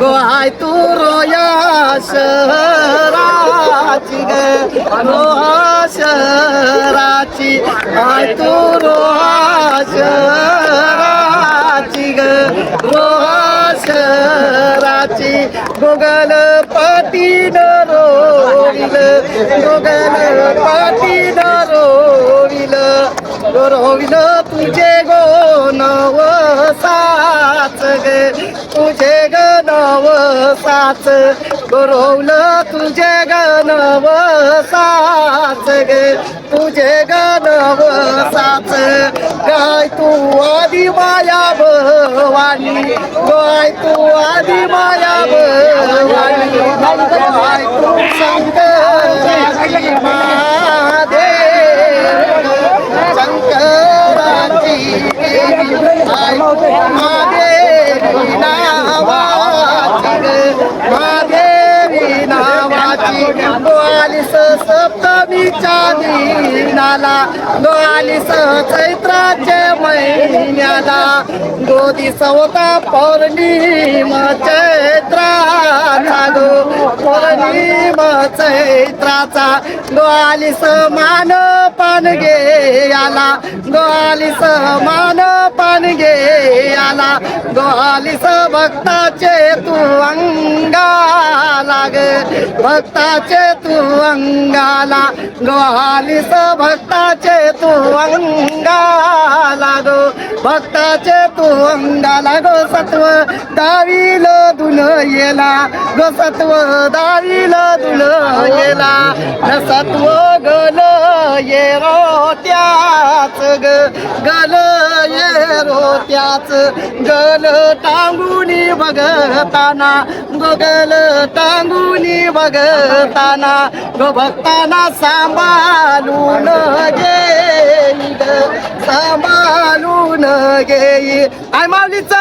গোহাই তোর রাচি গে। গোহাস, রাচি আয় তোর রাচি গে। গোহাস, রাচি, গোগল পাতি নরিল গোগল পাতি নরিল গরবিল তুজে গো নাও तुझे गणव साच गुरवलं तुझे गणव साच गे. तुझे गणव साच गाय तू आधी माया भवानी. गाय तू आधी माया भवानी. गाय तू शंकराची महादेव शंकराची महादेव नावाची ग, महादेवी नावाची गोआलिस सप्तमीच्या दिनाला गोआलिस चैत्राचे महिन्याला गोदी सवता पौर्णिमा चैत्राचा गो चैत्राचा ग्वाली समान पान गे आला ग्वाली समान पान गे आला गोआलिस भक्ताचे तू अंगाला भक्ताचे तू अंगाला. गोहालिस भक्ताचे तू अंगा लागो. भक्ताचे तू अंगाला गो सत्व दावील दुल येला. गो सत्व दावील दुल येला. न सत्व गल ये रोत्याच ग. गल ये रो त्याच गल टांगुनी बघताना. गोगल टांगुनी बघताना. गो भक्ताना सांभाळून गे ग. आय माऊलीच